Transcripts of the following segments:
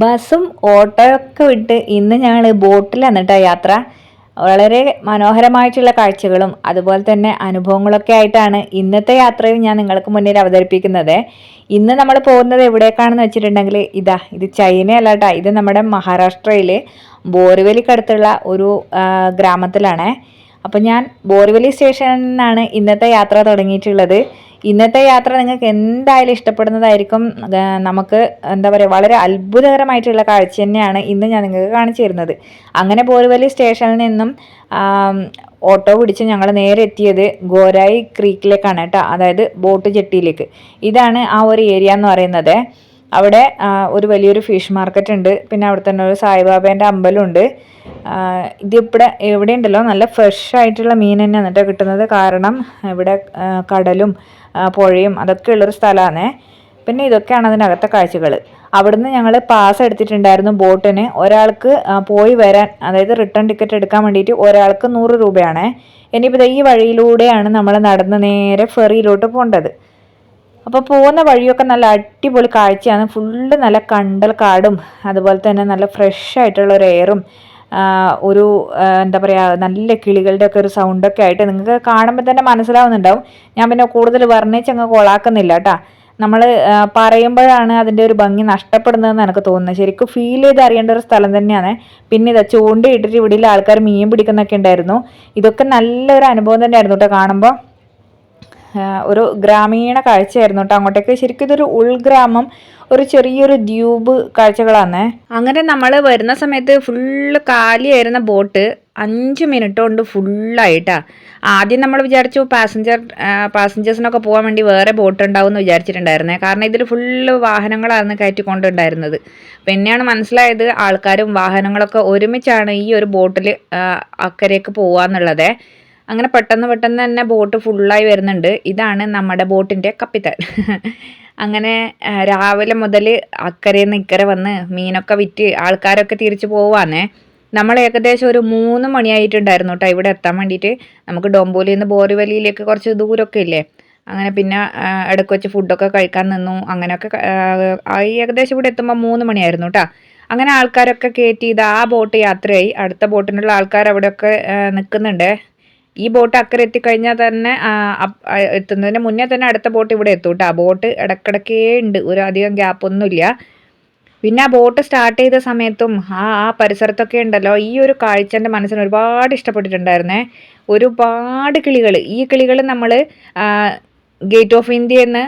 ബസ്സും ഓട്ടോയൊക്കെ വിട്ട് ഇന്ന് ഞങ്ങൾ ബോട്ടിലാണ് കേട്ടോ യാത്ര. വളരെ മനോഹരമായിട്ടുള്ള കാഴ്ചകളും അതുപോലെ തന്നെ അനുഭവങ്ങളൊക്കെ ആയിട്ടാണ് ഇന്നത്തെ യാത്രയും ഞാൻ നിങ്ങൾക്ക് മുന്നിൽ അവതരിപ്പിക്കുന്നത്. ഇന്ന് നമ്മൾ പോകുന്നത് എവിടേക്കാണെന്ന് വെച്ചിട്ടുണ്ടെങ്കിൽ ഇതാ ഇത് ചൈനയല്ല കേട്ടോ ഇത് നമ്മുടെ മഹാരാഷ്ട്രയിൽ ബോറിവലിക്കടുത്തുള്ള ഒരു ഗ്രാമത്തിലാണ്. അപ്പം ഞാൻ ബോറിവലി സ്റ്റേഷനിൽ നിന്നാണ് ഇന്നത്തെ യാത്ര തുടങ്ങിയിട്ടുള്ളത്. ഇന്നത്തെ യാത്ര നിങ്ങൾക്ക് എന്തായാലും ഇഷ്ടപ്പെടുന്നതായിരിക്കും. നമുക്ക് എന്താ പറയുക വളരെ അത്ഭുതകരമായിട്ടുള്ള കാഴ്ച തന്നെയാണ് ഇന്ന് ഞാൻ നിങ്ങൾക്ക് കാണിച്ചു തരുന്നത്. അങ്ങനെ ബോറിവലി സ്റ്റേഷനിൽ നിന്നും ഓട്ടോ പിടിച്ച് ഞങ്ങൾ നേരെ എത്തിയത് ഗോരായി ക്രീക്കിലേക്കാണ് കേട്ടോ. അതായത് ബോട്ട് ജെട്ടിയിലേക്ക്. ഇതാണ് ആ ഒരു ഏരിയ എന്ന് പറയുന്നത്. അവിടെ ഒരു വലിയൊരു ഫിഷ് മാർക്കറ്റ് ഉണ്ട്. പിന്നെ അവിടെ തന്നെ ഒരു സായിബാബേന്റെ അമ്പലമുണ്ട് ഇതിവിടെ എവിടെ ഉണ്ടല്ലോ നല്ല ഫ്രഷ് ആയിട്ടുള്ള മീൻ തന്നെ എന്നിട്ട് കിട്ടുന്നത്. കാരണം ഇവിടെ കടലും പുഴയും അതൊക്കെ ഉള്ളൊരു സ്ഥലമാണ് പിന്നെ ഇതൊക്കെയാണ് അതിനകത്തെ കാഴ്ചകൾ അവിടുന്ന് ഞങ്ങൾ പാസ് എടുത്തിട്ടുണ്ടായിരുന്നു ബോട്ടിന്. ഒരാൾക്ക് പോയി വരാൻ അതായത് റിട്ടേൺ ടിക്കറ്റ് എടുക്കാൻ വേണ്ടിയിട്ട് ഒരാൾക്ക് നൂറ് രൂപയാണ്. ഇനിയിപ്പോൾ ഈ വഴിയിലൂടെയാണ് നമ്മൾ നടന്ന് നേരെ ഫെറിയിലോട്ട് പോകേണ്ടത് അപ്പോൾ പോകുന്ന വഴിയൊക്കെ നല്ല അടിപൊളി കാഴ്ചയാണ്. ഫുള്ള് നല്ല കണ്ടൽ കാടും അതുപോലെ തന്നെ നല്ല ഫ്രഷ് ആയിട്ടുള്ള ഒരു എയറും ഒരു എന്താ പറയുക നല്ല കിളികളുടെ ഒക്കെ ഒരു സൗണ്ടൊക്കെ ആയിട്ട് നിങ്ങൾക്ക് കാണുമ്പോൾ തന്നെ മനസ്സിലാവുന്നുണ്ടാവും. ഞാൻ പിന്നെ കൂടുതൽ വർണിച്ച് അങ്ങ് കൊളാക്കുന്നില്ല കേട്ടോ നമ്മൾ പറയുമ്പോഴാണ് അതിന്റെ ഒരു ഭംഗി നഷ്ടപ്പെടുന്നതെന്ന് എനിക്ക് തോന്നുന്നത്. ശരിക്കും ഫീൽ ചെയ്ത് അറിയേണ്ട ഒരു സ്ഥലം തന്നെയാണ്. പിന്നെ ഇതാ ചൂണ്ടയിട്ടിട്ട് ഇവിടെയുള്ള ആൾക്കാർ മീൻ പിടിക്കുന്നൊക്കെ ഉണ്ടായിരുന്നു. ഇതൊക്കെ നല്ലൊരു അനുഭവം തന്നെയായിരുന്നു കേട്ടോ കാണുമ്പോൾ ഒരു ഗ്രാമീണ കാഴ്ചയായിരുന്നു കേട്ടോ അങ്ങോട്ടേക്ക്. ശരിക്കും ഇതൊരു ഉൾഗ്രാമം ഒരു ചെറിയൊരു ദ്വീപ് കാഴ്ചകളാണ് അങ്ങനെ നമ്മൾ വരുന്ന സമയത്ത് ഫുള്ള് കാലിയായിരുന്ന ബോട്ട് അഞ്ച് മിനിറ്റ് കൊണ്ട് ഫുള്ളായിട്ടാ ആദ്യം നമ്മൾ വിചാരിച്ചു പാസഞ്ചർ പാസഞ്ചേഴ്സിനൊക്കെ പോകാൻ വേണ്ടി വേറെ ബോട്ട് ഉണ്ടാവും എന്ന് വിചാരിച്ചിട്ടുണ്ടായിരുന്നേ. കാരണം ഇതിൽ ഫുള്ള് വാഹനങ്ങളാണ് കയറ്റിക്കൊണ്ടുണ്ടായിരുന്നത് പിന്നെയാണ് മനസ്സിലായത് ആൾക്കാരും വാഹനങ്ങളൊക്കെ ഒരുമിച്ചാണ് ഈ ഒരു ബോട്ടിൽ അക്കരയ്ക്ക് പോവാന്നുള്ളത്. അങ്ങനെ പെട്ടെന്ന് പെട്ടെന്ന് തന്നെ ബോട്ട് ഫുള്ളായി വരുന്നുണ്ട്. ഇതാണ് നമ്മുടെ ബോട്ടിന്റെ കപ്പിത്താൻ. അങ്ങനെ രാവിലെ മുതൽ അക്കരയിൽ നിന്ന് ഇക്കരെ വന്ന് മീനൊക്കെ വിറ്റ് ആൾക്കാരൊക്കെ തിരിച്ചു പോവാന്നേ. നമ്മൾ ഏകദേശം ഒരു മൂന്ന് മണിയായിട്ടുണ്ടായിരുന്നു കേട്ടോ ഇവിടെ എത്താൻ വേണ്ടിയിട്ട്. നമുക്ക് ഡോംബോലിയിൽ നിന്ന് ബോറിവലിയിലേക്ക് കുറച്ച് ദൂരമൊക്കെ ഇല്ലേ? അങ്ങനെ പിന്നെ ഇടയ്ക്ക് വെച്ച് ഫുഡൊക്കെ കഴിക്കാൻ നിന്നു. അങ്ങനെയൊക്കെ ഏകദേശം ഇവിടെ എത്തുമ്പോൾ മൂന്ന് മണിയായിരുന്നു കേട്ടോ അങ്ങനെ ആൾക്കാരൊക്കെ കയറ്റി ഇത് ആ ബോട്ട് യാത്രയായി. അടുത്ത ബോട്ടിനുള്ള ആൾക്കാർ അവിടെയൊക്കെ നിൽക്കുന്നുണ്ട്. ഈ ബോട്ട് അക്കരെ എത്തിക്കഴിഞ്ഞാൽ തന്നെ എത്തുന്നതിന് മുന്നേ തന്നെ അടുത്ത ബോട്ട് ഇവിടെ എത്തും കേട്ടോ ബോട്ട് ഇടക്കിടക്കേ ഉണ്ട്. ഒരു അധികം ഗ്യാപ്പൊന്നുമില്ല പിന്നെ ആ ബോട്ട് സ്റ്റാർട്ട് ചെയ്ത സമയത്തും ആ ആ പരിസരത്തൊക്കെ ഉണ്ടല്ലോ ഈ ഒരു കാഴ്ച എന്റെ മനസ്സിന് ഒരുപാട് ഇഷ്ടപ്പെട്ടിട്ടുണ്ടായിരുന്നേ. ഒരുപാട് കിളികൾ ഈ കിളികൾ നമ്മൾ ഗേറ്റ് ഓഫ് ഇന്ത്യ നിന്ന്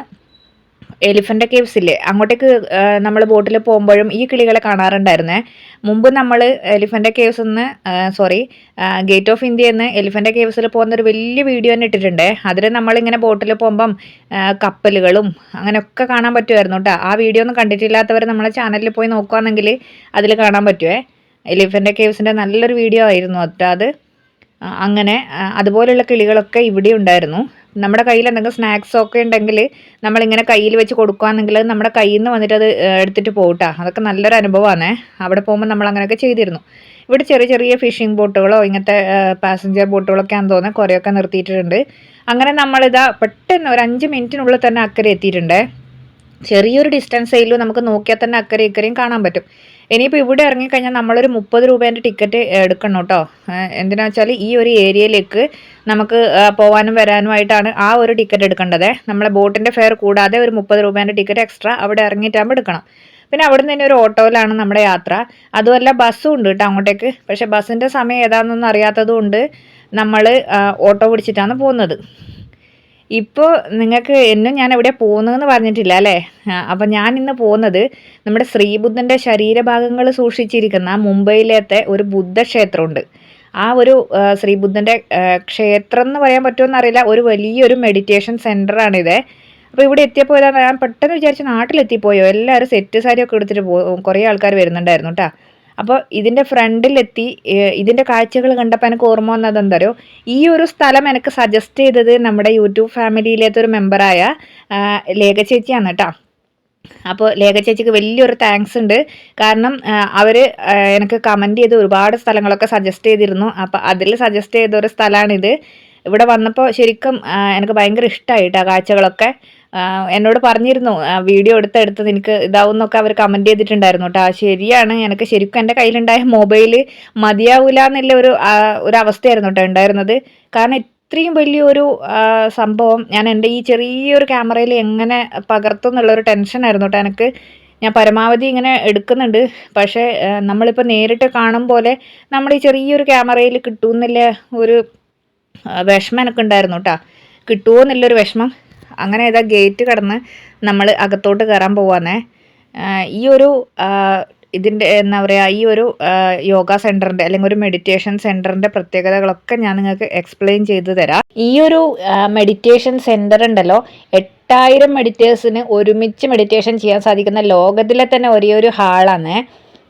എലിഫന്റ് കേവ്സ് ഇല്ലേ അങ്ങോട്ടേക്ക് നമ്മൾ ബോട്ടിൽ പോകുമ്പോഴും ഈ കിളികളെ കാണാറുണ്ടായിരുന്നേ. മുമ്പ് നമ്മൾ എലിഫന്റ് കേവ്സ് നിന്ന് സോറി ഗേറ്റ് ഓഫ് ഇന്ത്യയിൽ നിന്ന് എലിഫന്റ് കേവ്സിൽ പോകുന്ന ഒരു വലിയ വീഡിയോ തന്നെ ഇട്ടിട്ടുണ്ട്. അതിൽ നമ്മളിങ്ങനെ ബോട്ടിൽ പോകുമ്പം കപ്പലുകളും അങ്ങനെയൊക്കെ കാണാൻ പറ്റുമായിരുന്നു കേട്ടോ ആ വീഡിയോ ഒന്നും കണ്ടിട്ടില്ലാത്തവർ നമ്മളെ ചാനലിൽ പോയി നോക്കുകയാണെങ്കിൽ അതിൽ കാണാൻ പറ്റുമേ എലിഫന്റ് കേവ്സിന്റെ നല്ലൊരു വീഡിയോ ആയിരുന്നു കേട്ടോ അത്. അങ്ങനെ അതുപോലെയുള്ള കിളികളൊക്കെ ഇവിടെ ഉണ്ടായിരുന്നു. നമ്മുടെ കയ്യിൽ എന്തെങ്കിലും സ്നാക്സ് ഒക്കെ ഉണ്ടെങ്കിൽ നമ്മളിങ്ങനെ കയ്യിൽ വെച്ച് കൊടുക്കുകയാണെങ്കിൽ നമ്മുടെ കയ്യിൽ നിന്ന് വന്നിട്ട് അത് എടുത്തിട്ട് പോകട്ടാ അതൊക്കെ നല്ലൊരു അനുഭവമാണ്. അവിടെ പോകുമ്പോൾ നമ്മൾ അങ്ങനെയൊക്കെ ചെയ്തിരുന്നു. ഇവിടെ ചെറിയ ചെറിയ ഫിഷിംഗ് ബോട്ടുകളോ ഇങ്ങനത്തെ പാസഞ്ചർ ബോട്ടുകളൊക്കെ ആണെന്ന് തോന്നുന്നത് കുറേയൊക്കെ നിർത്തിയിട്ടുണ്ട്. അങ്ങനെ നമ്മളിതാ പെട്ടെന്ന് ഒരു അഞ്ച് മിനിറ്റിനുള്ളിൽ തന്നെ അക്കരെ എത്തിയിട്ടുണ്ട്. ചെറിയൊരു ഡിസ്റ്റൻസേലും നമുക്ക് നോക്കിയാൽ തന്നെ അക്കരെ ഇക്കരെയും കാണാൻ പറ്റും. ഇനിയിപ്പോൾ ഇവിടെ ഇറങ്ങിക്കഴിഞ്ഞാൽ നമ്മളൊരു മുപ്പത് രൂപേന്റെ ടിക്കറ്റ് എടുക്കണം കേട്ടോ. എന്തിനാ വെച്ചാൽ ഈ ഒരു ഏരിയയിലേക്ക് നമുക്ക് പോകാനും വരാനുമായിട്ടാണ് ആ ഒരു ടിക്കറ്റ് എടുക്കേണ്ടത്. നമ്മളെ ബോട്ടിന്റെ ഫെയർ കൂടാതെ ഒരു മുപ്പത് രൂപേന്റെ ടിക്കറ്റ് എക്സ്ട്രാ അവിടെ ഇറങ്ങിയിട്ടാകുമ്പോൾ എടുക്കണം. പിന്നെ അവിടെ നിന്ന് തന്നെ ഒരു ഓട്ടോയിലാണ് നമ്മുടെ യാത്ര. അതുമല്ല ബസ്സും ഉണ്ട് കേട്ടോ അങ്ങോട്ടേക്ക്. പക്ഷേ ബസ്സിന്റെ സമയം ഏതാണെന്നൊന്നും അറിയാത്തത് കൊണ്ട് നമ്മൾ ഓട്ടോ പിടിച്ചിട്ടാണ് പോകുന്നത്. ഇപ്പോൾ നിങ്ങൾക്ക് എന്നും ഞാൻ എവിടെ പോകുന്നതെന്ന് പറഞ്ഞിട്ടില്ല അല്ലേ? അപ്പം ഞാൻ ഇന്ന് പോകുന്നത് നമ്മുടെ ശ്രീബുദ്ധന്റെ ശരീരഭാഗങ്ങൾ സൂക്ഷിച്ചിരിക്കുന്ന മുംബൈയിലത്തെ ഒരു ബുദ്ധക്ഷേത്രമുണ്ട്. ആ ഒരു ശ്രീബുദ്ധന്റെ ക്ഷേത്രം എന്ന് പറയാൻ പറ്റുമെന്നറിയില്ല. ഒരു വലിയൊരു മെഡിറ്റേഷൻ സെന്ററാണിത് അപ്പോൾ ഇവിടെ എത്തിയപ്പോൾ ഞാൻ പെട്ടെന്ന് വിചാരിച്ചു നാട്ടിലെത്തിപ്പോയോ? എല്ലാവരും സെറ്റ് സാരിയൊക്കെ എടുത്തിട്ട് പോകും കുറേ ആൾക്കാർ വരുന്നുണ്ടായിരുന്നു കേട്ടോ അപ്പോൾ ഇതിന്റെ ഫ്രണ്ടിലെത്തി ഇതിന്റെ കാഴ്ചകൾ കണ്ടപ്പോൾ എനിക്ക് ഓർമ്മ വന്നത് എന്താ ഈ ഒരു സ്ഥലം എനിക്ക് സജസ്റ്റ് ചെയ്തത് നമ്മുടെ യൂട്യൂബ് ഫാമിലിയിലേത്തെ ഒരു മെമ്പറായ ലേഖ ചേച്ചിയാണ് കേട്ടോ അപ്പോൾ ലേഖ ചേച്ചിക്ക് വലിയൊരു താങ്ക്സ് ഉണ്ട്. കാരണം അവർ എനിക്ക് കമന്റ് ചെയ്ത് ഒരുപാട് സ്ഥലങ്ങളൊക്കെ സജസ്റ്റ് ചെയ്തിരുന്നു. അപ്പോൾ അതിൽ സജസ്റ്റ് ചെയ്ത ഒരു സ്ഥലമാണിത് ഇവിടെ വന്നപ്പോൾ ശരിക്കും എനിക്ക് ഭയങ്കര ഇഷ്ടമായിട്ടാണ് കാഴ്ചകളൊക്കെ. എന്നോട് പറഞ്ഞിരുന്നു വീഡിയോ എടുത്തെടുത്ത് നിനക്ക് ഇതാവും എന്നൊക്കെ അവർ കമന്റ് ചെയ്തിട്ടുണ്ടായിരുന്നു കേട്ടോ. ശരിയാണ്. എനിക്ക് ശരിക്കും എന്റെ കയ്യിലുണ്ടായ മൊബൈൽ മതിയാവില്ല എന്നുള്ള ഒരു ഒരു അവസ്ഥയായിരുന്നു കേട്ടോ ഉണ്ടായിരുന്നത്. കാരണം ഇത്രയും വലിയൊരു സംഭവം ഞാൻ എന്റെ ഈ ചെറിയൊരു ക്യാമറയിൽ എങ്ങനെ പകർത്തും എന്നുള്ളൊരു ടെൻഷനായിരുന്നു കേട്ടോ എനിക്ക്. ഞാൻ പരമാവധി ഇങ്ങനെ എടുക്കുന്നുണ്ട്. പക്ഷേ നമ്മളിപ്പോൾ നേരിട്ട് കാണും പോലെ നമ്മൾ ഈ ചെറിയൊരു ക്യാമറയിൽ കിട്ടുമെന്നില്ല ഒരു വിഷമം എനിക്ക് ഉണ്ടായിരുന്നു കേട്ടോ. കിട്ടുമോ എന്നുള്ളൊരു വിഷമം. അങ്ങനെ ഏതാ ഗേറ്റ് കടന്ന് നമ്മൾ അകത്തോട്ട് കയറാൻ പോവാന്നേ. ഈ ഒരു ഇതിന്റെ എന്താ പറയുക ഈ ഒരു യോഗ സെന്ററിന്റെ അല്ലെങ്കിൽ ഒരു മെഡിറ്റേഷൻ സെന്ററിന്റെ പ്രത്യേകതകളൊക്കെ ഞാൻ നിങ്ങൾക്ക് എക്സ്പ്ലെയിൻ ചെയ്തു തരാം. ഈ ഒരു മെഡിറ്റേഷൻ സെന്റർ ഉണ്ടല്ലോ എട്ടായിരം മെഡിറ്റേഴ്സിന് ഒരുമിച്ച് മെഡിറ്റേഷൻ ചെയ്യാൻ സാധിക്കുന്ന ലോകത്തിലെ തന്നെ ഒരേ ഒരു ഹാളാണ്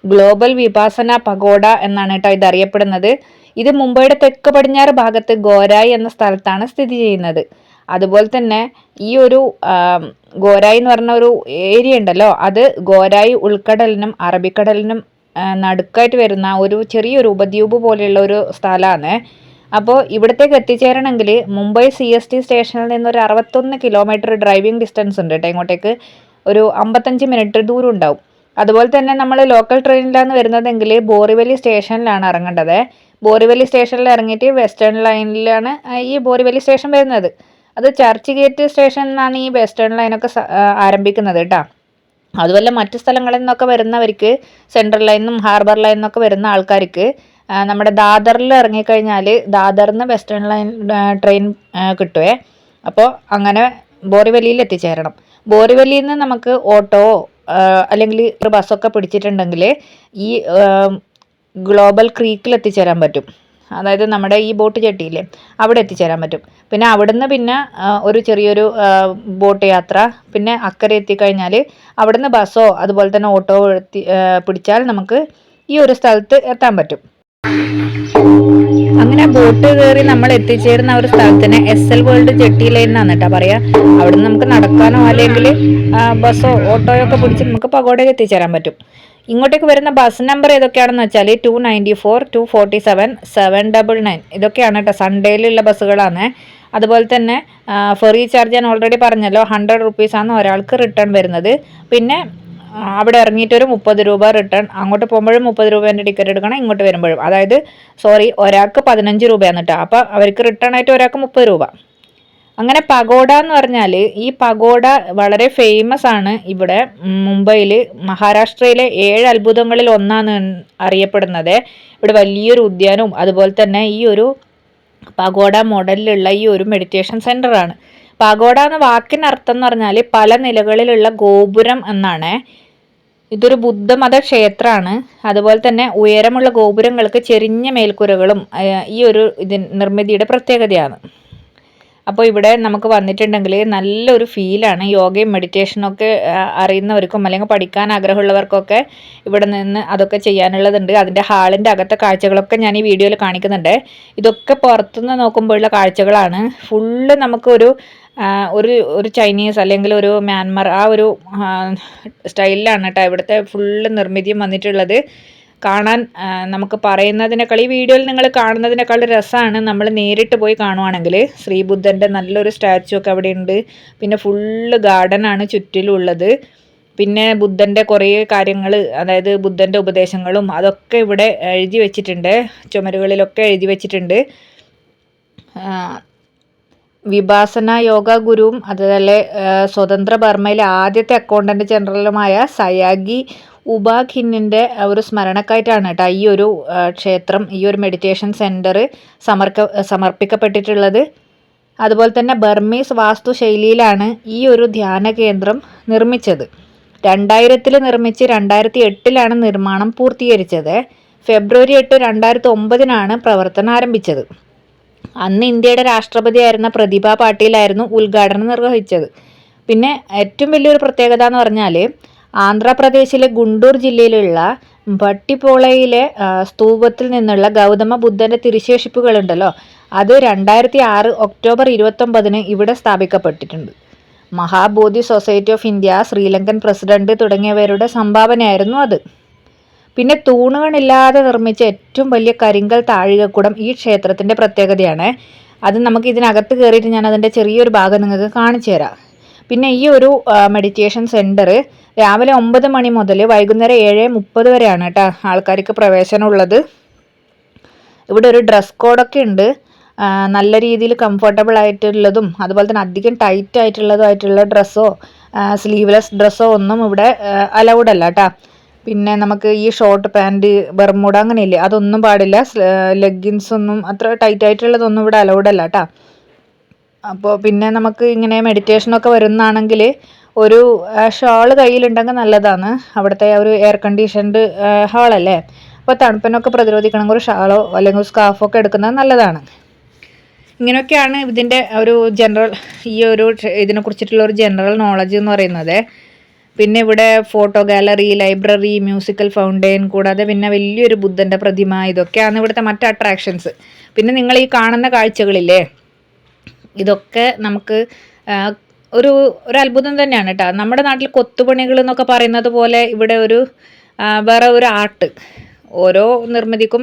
ഗ്ലോബൽ വിപാസന പഗോഡ എന്നാണ് കേട്ടോ ഇത് അറിയപ്പെടുന്നത് ഇത് മുംബൈയുടെ തെക്ക് പടിഞ്ഞാറ് ഭാഗത്ത് ഗോരായി എന്ന സ്ഥലത്താണ് സ്ഥിതി ചെയ്യുന്നത്. അതുപോലെ തന്നെ ഈ ഒരു ഗോരായി എന്ന് പറഞ്ഞ ഒരു ഏരിയ ഉണ്ടല്ലോ അത് ഗോരായി ഉൾക്കടലിനും അറബിക്കടലിനും നടുക്കായിട്ട് വരുന്ന ഒരു ചെറിയൊരു ഉപദ്വീപ് പോലെയുള്ള ഒരു സ്ഥലമാണ്. അപ്പോൾ ഇവിടത്തേക്ക് എത്തിച്ചേരണമെങ്കിൽ മുംബൈ സി എസ് ടി സ്റ്റേഷനിൽ നിന്ന് ഒരു അറുപത്തൊന്ന് കിലോമീറ്റർ ഡ്രൈവിംഗ് ഡിസ്റ്റൻസ് ഉണ്ട് കേട്ടോ ഇങ്ങോട്ടേക്ക്. ഒരു അമ്പത്തഞ്ച് മിനിറ്റ് ദൂരം ഉണ്ടാവും. അതുപോലെ തന്നെ നമ്മൾ ലോക്കൽ ട്രെയിനിലാണ് വരുന്നതെങ്കിൽ ബോറിവലി സ്റ്റേഷനിലാണ് ഇറങ്ങേണ്ടത്. ബോറിവലി സ്റ്റേഷനിൽ ഇറങ്ങിയിട്ട് വെസ്റ്റേൺ ലൈനിലാണ് ഈ ബോറിവലി സ്റ്റേഷൻ വരുന്നത്. അത് ചർച്ച് ഗേറ്റ് സ്റ്റേഷനിൽ നിന്നാണ് ഈ വെസ്റ്റേൺ ലൈനൊക്കെ ആരംഭിക്കുന്നത് കേട്ടോ അതുപോലെ മറ്റു സ്ഥലങ്ങളിൽ നിന്നൊക്കെ വരുന്നവർക്ക് സെൻട്രൽ ലൈനും ഹാർബർ ലൈനിൽ നിന്നൊക്കെ വരുന്ന ആൾക്കാർക്ക് നമ്മുടെ ദാദറിൽ ഇറങ്ങിക്കഴിഞ്ഞാൽ ദാദറിൽ നിന്ന് വെസ്റ്റേൺ ലൈൻ ട്രെയിൻ കിട്ടുവേ. അപ്പോൾ അങ്ങനെ ബോറിവലിയിൽ എത്തിച്ചേരണം. ബോറിവലിയിൽ നിന്ന് നമുക്ക് ഓട്ടോ അല്ലെങ്കിൽ ഒരു ബസ്സൊക്കെ പിടിച്ചിട്ടുണ്ടെങ്കിൽ ഈ ഗ്ലോബൽ ക്രീക്കിൽ എത്തിച്ചേരാൻ പറ്റും. അതായത് നമ്മുടെ ഈ ബോട്ട് ചട്ടിയില്ലേ അവിടെ എത്തിച്ചേരാൻ പറ്റും. പിന്നെ അവിടുന്ന് പിന്നെ ഒരു ചെറിയൊരു ബോട്ട് യാത്ര പിന്നെ അക്കരെ എത്തിക്കഴിഞ്ഞാൽ അവിടുന്ന് ബസ്സോ അതുപോലെ തന്നെ ഓട്ടോ എത്തി പിടിച്ചാൽ നമുക്ക് ഈ ഒരു സ്ഥലത്ത് എത്താൻ പറ്റും. അങ്ങനെ ബോട്ട് കയറി നമ്മൾ എത്തിച്ചേരുന്ന ഒരു സ്ഥലത്തിന് S L world jetty line എന്നാണ് കേട്ടോ പറയാ. അവിടെ നമുക്ക് നടക്കാനോ അല്ലെങ്കിൽ ബസ്സോ ഓട്ടോയോ ഒക്കെ പിടിച്ച് നമുക്ക് പകോടയിൽ എത്തിച്ചേരാൻ പറ്റും. ഇങ്ങോട്ടേക്ക് വരുന്ന ബസ് നമ്പർ ഏതൊക്കെയാണെന്ന് വെച്ചാൽ two ninety four two forty seven seven double nine ഇതൊക്കെയാണ് കേട്ടോ സൺഡേയിലുള്ള ബസ്സുകളാണ് അതുപോലെ തന്നെ ഫെറി ചാർജ് ഞാൻ ഓൾറെഡി പറഞ്ഞല്ലോ ഹൺഡ്രഡ് റുപ്പീസാണ് ഒരാൾക്ക് റിട്ടേൺ വരുന്നത്. പിന്നെ അവിടെ ഇറങ്ങിയിട്ട് ഒരു മുപ്പത് രൂപ റിട്ടേൺ അങ്ങോട്ട് പോകുമ്പോഴും മുപ്പത് രൂപേന്റെ ടിക്കറ്റ് എടുക്കണം ഇങ്ങോട്ട് വരുമ്പോഴും. അതായത് സോറി ഒരാൾക്ക് പതിനഞ്ച് രൂപയാണ് കേട്ടോ അപ്പോൾ അവർക്ക് റിട്ടേൺ ആയിട്ട് ഒരാൾക്ക് മുപ്പത് രൂപ. അങ്ങനെ പഗോഡ എന്ന് പറഞ്ഞാൽ ഈ പഗോഡ വളരെ ഫേമസ് ആണ് ഇവിടെ. മുംബൈയിൽ മഹാരാഷ്ട്രയിലെ ഏഴ് അത്ഭുതങ്ങളിൽ ഒന്നാണ് അറിയപ്പെടുന്നത്. ഇവിടെ വലിയൊരു ഉദ്യാനവും അതുപോലെ തന്നെ ഈ ഒരു പഗോഡ മോഡലിലുള്ള ഈ ഒരു മെഡിറ്റേഷൻ സെന്ററാണ് പഗോഡ എന്ന വാക്കിന് അർത്ഥം എന്ന് പറഞ്ഞാൽ പല നിലകളിലുള്ള ഗോപുരം എന്നാണ്. ഇതൊരു ബുദ്ധമത ക്ഷേത്രമാണ്. അതുപോലെ തന്നെ ഉയരമുള്ള ഗോപുരങ്ങൾക്ക് ചെരിഞ്ഞ മേൽക്കൂരകളും ഈ ഒരു ഇതിൻ നിർമ്മിതിയുടെ പ്രത്യേകതയാണ്. അപ്പോൾ ഇവിടെ നമുക്ക് വന്നിട്ടുണ്ടെങ്കിൽ നല്ലൊരു ഫീലാണ് യോഗയും മെഡിറ്റേഷനും ഒക്കെ അറിയുന്നവർക്കും അല്ലെങ്കിൽ പഠിക്കാൻ ആഗ്രഹമുള്ളവർക്കൊക്കെ ഇവിടെ നിന്ന് അതൊക്കെ ചെയ്യാനുള്ളതുണ്ട്. അതിന്റെ ഹാളിന്റെ അകത്തെ കാഴ്ചകളൊക്കെ ഞാൻ ഈ വീഡിയോയിൽ കാണിക്കുന്നുണ്ട്. ഇതൊക്കെ പുറത്തുനിന്ന് നോക്കുമ്പോഴുള്ള കാഴ്ചകളാണ്. ഫുള്ള് നമുക്കൊരു ഒരു ഒരു ചൈനീസ് അല്ലെങ്കിൽ ഒരു മ്യാൻമർ ആ ഒരു സ്റ്റൈലിലാണ് കേട്ടോ ഇവിടുത്തെ ഫുള്ള് നിർമ്മിതിയും വന്നിട്ടുള്ളത്. കാണാൻ നമുക്ക് പറയുന്നതിനേക്കാൾ ഈ വീഡിയോയിൽ നിങ്ങൾ കാണുന്നതിനേക്കാൾ രസമാണ് നമ്മൾ നേരിട്ട് പോയി കാണുവാണെങ്കിൽ. ശ്രീബുദ്ധന്റെ നല്ലൊരു സ്റ്റാച്ചു ഒക്കെ അവിടെ ഉണ്ട്. പിന്നെ ഫുള്ള് ഗാർഡനാണ് ചുറ്റിലുള്ളത്. പിന്നെ ബുദ്ധന്റെ കുറേ കാര്യങ്ങൾ അതായത് ബുദ്ധന്റെ ഉപദേശങ്ങളും അതൊക്കെ ഇവിടെ എഴുതി വെച്ചിട്ടുണ്ട്. ചുമരുകളിലൊക്കെ എഴുതി വെച്ചിട്ടുണ്ട്. വിഭാസന യോഗ ഗുരുവും അതുപോലെ സ്വതന്ത്ര ബർമ്മയിലെ ആദ്യത്തെ അക്കൗണ്ടന്റ് ജനറലുമായ സയാഗി ഉപാഖിന്നിന്റെ ഒരു സ്മരണക്കായിട്ടാണ് കേട്ടോ ഈ ഒരു ക്ഷേത്രം ഈ ഒരു മെഡിറ്റേഷൻ സെന്റർ സമർക്ക സമർപ്പിക്കപ്പെട്ടിട്ടുള്ളത്. അതുപോലെ തന്നെ ബർമീസ് വാസ്തുശൈലിയിലാണ് ഈ ഒരു ധ്യാന കേന്ദ്രം നിർമ്മിച്ചത്. രണ്ടായിരത്തിൽ നിർമ്മിച്ച് രണ്ടായിരത്തി എട്ടിലാണ് നിർമ്മാണം പൂർത്തീകരിച്ചത്. ഫെബ്രുവരി എട്ട് രണ്ടായിരത്തി ഒമ്പതിനാണ് പ്രവർത്തനം ആരംഭിച്ചത്. അന്ന് ഇന്ത്യയുടെ രാഷ്ട്രപതിയായിരുന്ന പ്രതിഭ പാട്ടീലായിരുന്നു ഉദ്ഘാടനം നിർവഹിച്ചത്. പിന്നെ ഏറ്റവും വലിയൊരു പ്രത്യേകത എന്ന് പറഞ്ഞാൽ ആന്ധ്രാപ്രദേശിലെ ഗുണ്ടൂർ ജില്ലയിലുള്ള ഭട്ടിപ്പോളയിലെ സ്തൂപത്തിൽ നിന്നുള്ള ഗൗതമ ബുദ്ധന്റെ തിരുശേഷിപ്പുകളുണ്ടല്ലോ. അത് രണ്ടായിരത്തി ആറ് ഒക്ടോബർ ഇരുപത്തൊമ്പതിന് ഇവിടെ സ്ഥാപിക്കപ്പെട്ടിട്ടുണ്ട്. Mahabodhi society of India Sri Lankan president തുടങ്ങിയവരുടെ സംഭാവനയായിരുന്നു അത്. പിന്നെ തൂണുകളില്ലാതെ നിർമ്മിച്ച ഏറ്റവും വലിയ കരിങ്കൽ താഴികക്കുടം ഈ ക്ഷേത്രത്തിന്റെ പ്രത്യേകതയാണ്. അത് നമുക്ക് ഇതിനകത്ത് കയറിയിട്ട് ഞാൻ അതിന്റെ ചെറിയൊരു ഭാഗം നിങ്ങൾക്ക് കാണിച്ചു തരാം പിന്നെ ഈ ഒരു മെഡിറ്റേഷൻ സെന്റർ രാവിലെ ഒമ്പത് മണി മുതൽ വൈകുന്നേരം ഏഴ് മുപ്പത് വരെയാണ് കേട്ടോ ആൾക്കാർക്ക് പ്രവേശനമുള്ളത് ഇവിടെ ഒരു ഡ്രസ് കോഡൊക്കെ ഉണ്ട്. നല്ല രീതിയിൽ കംഫർട്ടബിൾ ആയിട്ടുള്ളതും അതുപോലെ തന്നെ അധികം ടൈറ്റ് ആയിട്ടുള്ളതുമായിട്ടുള്ള ഡ്രസ്സോ സ്ലീവ്ലെസ് ഡ്രസ്സോ ഒന്നും ഇവിടെ അലൗഡ് അല്ല കേട്ടോ. പിന്നെ നമുക്ക് ഈ ഷോർട്ട് പാന്റ് അങ്ങനെ അങ്ങനെയില്ലേ അതൊന്നും പാടില്ല. ലെഗിൻസ് ഒന്നും അത്ര ടൈറ്റ് ആയിട്ടുള്ളതൊന്നും ഇവിടെ അലൗഡ് അല്ല കേട്ടോ. അപ്പോൾ പിന്നെ നമുക്ക് ഇങ്ങനെ മെഡിറ്റേഷനൊക്കെ വരുന്നതാണെങ്കിൽ ഒരു ഷാൾ കയ്യിലുണ്ടെങ്കിൽ നല്ലതാണ്. അവിടുത്തെ ഒരു എയർ കണ്ടീഷൻഡ് ഹാളല്ലേ അപ്പോൾ തണുപ്പിനൊക്കെ പ്രതിരോധിക്കണമെങ്കിൽ ഒരു ഷാളോ അല്ലെങ്കിൽ സ്കാർഫോ ഒക്കെ എടുക്കുന്നത് നല്ലതാണ്. ഇങ്ങനെയൊക്കെയാണ് ഇതിന്റെ ഒരു ജനറൽ ഈ ഒരു ഇതിനെ കുറിച്ചിട്ടുള്ള ഒരു ജനറൽ നോളജ് എന്ന് പറയുന്നത്. പിന്നെ ഇവിടെ photo gallery library musical fountain കൂടാതെ പിന്നെ വലിയൊരു ബുദ്ധന്റെ പ്രതിമ ഇതൊക്കെയാണ് ഇവിടുത്തെ മറ്റ് അട്രാക്ഷൻസ് പിന്നെ നിങ്ങൾ ഈ കാണുന്ന കാഴ്ചകളില്ലേ? ഇതൊക്കെ നമുക്ക് ഒരു ഒരു അത്ഭുതം തന്നെയാണ് കേട്ടോ നമ്മുടെ നാട്ടിൽ കൊത്തുപണികൾ എന്നൊക്കെ പറയുന്നത് പോലെ ഇവിടെ ഒരു വേറെ ഒരു ആർട്ട്. ഓരോ നിർമ്മിതിക്കും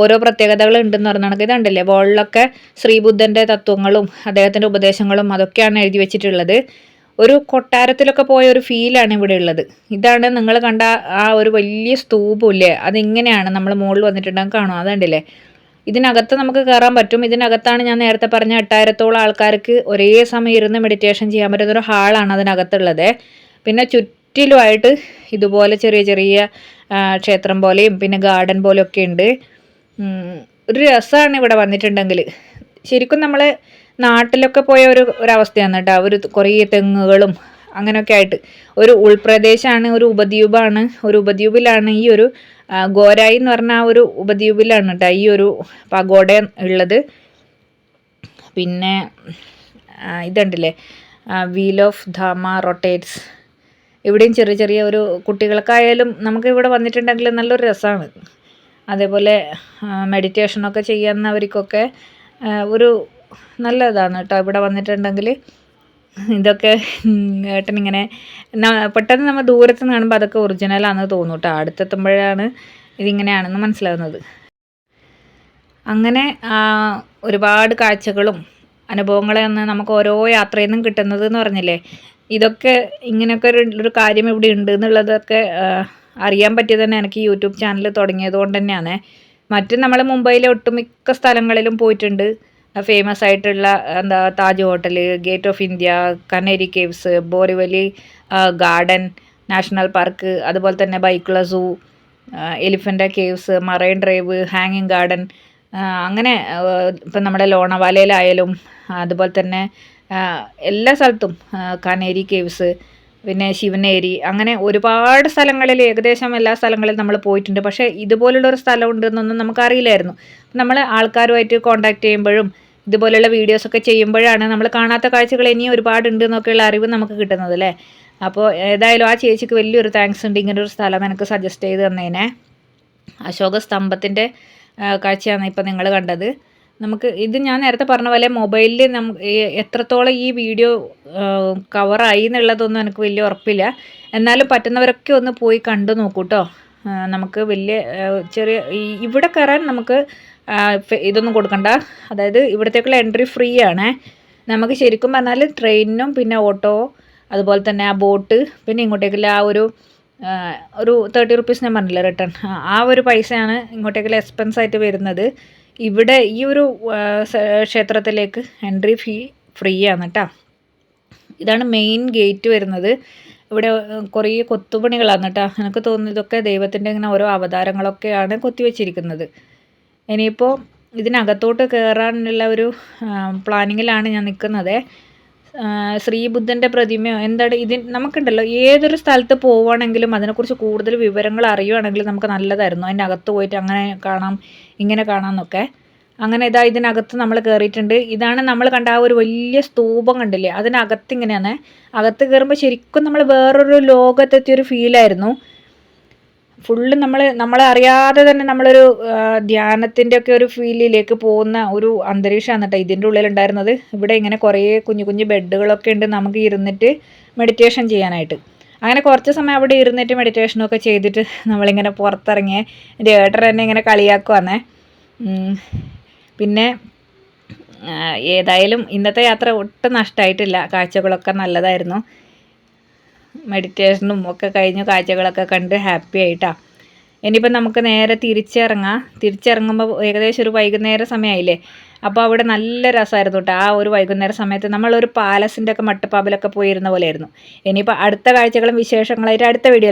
ഓരോ പ്രത്യേകതകൾ ഉണ്ടെന്ന് പറഞ്ഞാൽ ഇതുണ്ടല്ലേ? വോളിലൊക്കെ ശ്രീബുദ്ധന്റെ തത്വങ്ങളും അദ്ദേഹത്തിന്റെ ഉപദേശങ്ങളും അതൊക്കെയാണ് എഴുതി വെച്ചിട്ടുള്ളത്. ഒരു കൊട്ടാരത്തിലൊക്കെ പോയ ഒരു ഫീലാണ് ഇവിടെ ഉള്ളത്. ഇതാണ് നിങ്ങൾ കണ്ട ആ ഒരു വലിയ സ്തൂപമില്ലേ അതിങ്ങനെയാണ് നമ്മൾ മുകളിൽ വന്നിട്ടുണ്ടെങ്കിൽ കാണും. അതുണ്ടല്ലേ? ഇതിനകത്ത് നമുക്ക് കയറാൻ പറ്റും. ഇതിനകത്താണ് ഞാൻ നേരത്തെ പറഞ്ഞ എട്ടായിരത്തോളം ആൾക്കാർക്ക് ഒരേ സമയം ഇരുന്ന് മെഡിറ്റേഷൻ ചെയ്യാൻ പറ്റുന്ന ഒരു ഹാളാണ് അതിനകത്തുള്ളത്. പിന്നെ ചുറ്റിലുമായിട്ട് ഇതുപോലെ ചെറിയ ചെറിയ ക്ഷേത്രം പോലെയും പിന്നെ ഗാർഡൻ പോലെയൊക്കെ ഉണ്ട്. ഒരു രസമാണ് ഇവിടെ വന്നിട്ടുണ്ടെങ്കിൽ ശരിക്കും നമ്മൾ നാട്ടിലൊക്കെ പോയ ഒരു ഒരവസ്ഥയാണ് കേട്ടോ. ഒരു കുറേ തെങ്ങുകളും അങ്ങനെയൊക്കെ ആയിട്ട്. ഒരു ഉൾപ്രദേശമാണ് ഒരു ഉപദ്വീപാണ് ഒരു ഉപദ്വീപിലാണ് ഈ ഒരു ഗോരായി എന്ന് പറഞ്ഞ ആ ഒരു ഉപദ്വീപിലാണ് കേട്ടോ ഈ ഒരു പഗോഡ ഉള്ളത്. പിന്നെ ഇതുണ്ടല്ലേ? വീൽ ഓഫ് ധാമ റൊട്ടേറ്റ്സ് ഇവിടെയും ചെറിയ ചെറിയ ഒരു കുട്ടികൾക്കായാലും നമുക്ക് ഇവിടെ വന്നിട്ടുണ്ടെങ്കിൽ നല്ലൊരു രസമാണ് അതേപോലെ മെഡിറ്റേഷനൊക്കെ ചെയ്യുന്നവർക്കൊക്കെ ഒരു നല്ലതാണ് കേട്ടോ ഇവിടെ വന്നിട്ടുണ്ടെങ്കിൽ. ഇതൊക്കെ ഏട്ടനിങ്ങനെ പെട്ടെന്ന് നമ്മൾ ദൂരത്ത് നിന്ന് കാണുമ്പോൾ അതൊക്കെ ഒറിജിനലാണെന്ന് തോന്നും കേട്ടോ അടുത്തെത്തുമ്പോഴാണ് ഇതിങ്ങനെയാണെന്ന് മനസ്സിലാവുന്നത്. അങ്ങനെ ഒരുപാട് കാഴ്ചകളും അനുഭവങ്ങളെന്ന് നമുക്ക് ഓരോ യാത്രയിൽ നിന്നും കിട്ടുന്നത് എന്ന് പറഞ്ഞില്ലേ? ഇതൊക്കെ ഇങ്ങനെയൊക്കെ ഒരു ഒരു കാര്യം ഇവിടെ ഉണ്ട് എന്നുള്ളതൊക്കെ അറിയാൻ പറ്റിയത് തന്നെ എനിക്ക് യൂട്യൂബ് ചാനൽ തുടങ്ങിയത് കൊണ്ട് തന്നെയാണ്. മറ്റും നമ്മൾ മുംബൈയിലെ ഒട്ടുമിക്ക സ്ഥലങ്ങളിലും പോയിട്ടുണ്ട്. ഫേമസ് ആയിട്ടുള്ള എന്താ Taj hotel gate of India Kanheri caves Borivali garden national park അതുപോലെ തന്നെ Byculla zoo Elephanta caves marine drive ഹാങ്ങിങ് ഗാർഡൻ അങ്ങനെ ഇപ്പം നമ്മുടെ ലോണവാലയിലായാലും അതുപോലെ തന്നെ എല്ലാ സ്ഥലത്തും കനേരി കേവ്സ് പിന്നെ ശിവനേരി അങ്ങനെ ഒരുപാട് സ്ഥലങ്ങളിൽ ഏകദേശം എല്ലാ സ്ഥലങ്ങളിലും നമ്മൾ പോയിട്ടുണ്ട്. പക്ഷേ ഇതുപോലുള്ള ഒരു സ്ഥലം ഉണ്ടെന്നൊന്നും നമുക്കറിയില്ലായിരുന്നു. നമ്മൾ ആൾക്കാരുമായിട്ട് കോണ്ടാക്ട് ചെയ്യുമ്പോഴും ഇതുപോലുള്ള വീഡിയോസൊക്കെ ചെയ്യുമ്പോഴാണ് നമ്മൾ കാണാത്ത കാഴ്ചകൾ ഇനിയും ഒരുപാട് ഉണ്ട് എന്നൊക്കെയുള്ള അറിവ് നമുക്ക് കിട്ടുന്നത് അല്ലേ? അപ്പോൾ ഏതായാലും ആ ചേച്ചിക്ക് വലിയൊരു താങ്ക്സ് ഉണ്ട് ഇങ്ങനെ ഒരു സ്ഥലം എനിക്ക് സജസ്റ്റ് ചെയ്ത് തന്നേനെ അശോക സ്തംഭത്തിന്റെ കാഴ്ചയാണ് ഇപ്പോൾ നിങ്ങൾ കണ്ടത്. നമുക്ക് ഇത് ഞാൻ നേരത്തെ പറഞ്ഞ പോലെ മൊബൈലിൽ നമുക്ക് എത്രത്തോളം ഈ വീഡിയോ കവറായി എന്നുള്ളതൊന്നും എനിക്ക് വലിയ ഉറപ്പില്ല. എന്നാലും പറ്റുന്നവരൊക്കെ ഒന്ന് പോയി കണ്ടു നോക്കൂ കേട്ടോ നമുക്ക് വലിയ ചെറിയ ഇവിടെ കയറാൻ നമുക്ക് ഇതൊന്നും കൊടുക്കണ്ട. അതായത് ഇവിടത്തേക്കുള്ള എൻട്രി ഫ്രീ ആണ്. നമുക്ക് ശരിക്കും പറഞ്ഞാൽ ട്രെയിനിനും പിന്നെ ഓട്ടോ അതുപോലെ തന്നെ ആ ബോട്ട് പിന്നെ ഇങ്ങോട്ടേക്കുള്ള ആ ഒരു ഒരു തേർട്ടി റുപ്പീസ് ഞാൻ പറഞ്ഞില്ല റിട്ടേൺ ആ ഒരു പൈസയാണ് ഇങ്ങോട്ടേക്കുള്ള എക്സ്പെൻസ് ആയിട്ട് വരുന്നത്. ഇവിടെ ഈ ഒരു ക്ഷേത്രത്തിലേക്ക് എൻട്രി ഫീ ഫ്രീ ആണ് കേട്ടോ ഇതാണ് മെയിൻ ഗേറ്റ് വരുന്നത്. ഇവിടെ കുറേ കൊത്തുപണികളാണ് കേട്ടോ എനിക്ക് തോന്നുന്നു ഇതൊക്കെ ദൈവത്തിന്റെ ഇങ്ങനെ ഓരോ അവതാരങ്ങളൊക്കെയാണ് കൊത്തിവെച്ചിരിക്കുന്നത് ഇനിയിപ്പോൾ ഇതിനകത്തോട്ട് കയറാനുള്ള ഒരു പ്ലാനിങ്ങിലാണ് ഞാൻ നിൽക്കുന്നത് ശ്രീബുദ്ധന്റെ പ്രതിമയോ എന്താണ് ഇതിൻ നമുക്കുണ്ടല്ലോ. ഏതൊരു സ്ഥലത്ത് പോവുകയാണെങ്കിലും അതിനെക്കുറിച്ച് കൂടുതൽ വിവരങ്ങൾ അറിയുവാണെങ്കിൽ നമുക്ക് നല്ലതായിരുന്നു. അതിന്റെ അകത്ത് പോയിട്ട് അങ്ങനെ കാണാം ഇങ്ങനെ കാണാം എന്നൊക്കെ അങ്ങനെ ഇതാ ഇതിനകത്ത് നമ്മൾ കയറിയിട്ടുണ്ട്. ഇതാണ് നമ്മൾ കണ്ട ആ ഒരു വലിയ സ്തൂപം കണ്ടില്ലേ? അതിനകത്ത് ഇങ്ങനെയാണ്. അകത്ത് കയറുമ്പോൾ ശരിക്കും നമ്മൾ വേറൊരു ലോകത്തെത്തിയൊരു ഫീലായിരുന്നു ഫുള്ള് നമ്മൾ നമ്മളെ അറിയാതെ തന്നെ നമ്മളൊരു ധ്യാനത്തിന്റെ ഒക്കെ ഒരു ഫീലിലേക്ക് പോകുന്ന ഒരു അന്തരീക്ഷമാണ് കേട്ടോ ഇതിന്റെ ഉള്ളിലുണ്ടായിരുന്നത്. ഇവിടെ ഇങ്ങനെ കുറേ കുഞ്ഞു കുഞ്ഞു ബെഡുകളൊക്കെ ഉണ്ട് നമുക്ക് ഇരുന്നിട്ട് മെഡിറ്റേഷൻ ചെയ്യാനായിട്ട്. അങ്ങനെ കുറച്ച് സമയം അവിടെ ഇരുന്നിട്ട് മെഡിറ്റേഷനൊക്കെ ചെയ്തിട്ട് നമ്മളിങ്ങനെ പുറത്തിറങ്ങിയ. എന്റെ ഏട്ടർ തന്നെ ഇങ്ങനെ കളിയാക്കുവാന്നേ. പിന്നെ ഏതായാലും ഇന്നത്തെ യാത്ര ഒട്ടും നഷ്ടമായിട്ടില്ല കാഴ്ചകളൊക്കെ നല്ലതായിരുന്നു. മെഡിറ്റേഷനും ഒക്കെ കഴിഞ്ഞ് കാഴ്ചകളൊക്കെ കണ്ട് ഹാപ്പി ആയിട്ടാണ് ഇനിയിപ്പോൾ നമുക്ക് നേരെ തിരിച്ചിറങ്ങാം. തിരിച്ചിറങ്ങുമ്പോൾ ഏകദേശം ഒരു വൈകുന്നേര സമയമായില്ലേ അപ്പോൾ അവിടെ നല്ല രസമായിരുന്നു കേട്ടോ ആ ഒരു വൈകുന്നേര സമയത്ത് നമ്മളൊരു പാലസിന്റെ ഒക്കെ മട്ടുപ്പാമ്പിലൊക്കെ പോയിരുന്ന പോലെയായിരുന്നു. ഇനിയിപ്പോൾ അടുത്ത കാഴ്ചകളും വിശേഷങ്ങളായിട്ട് അടുത്ത വീഡിയോ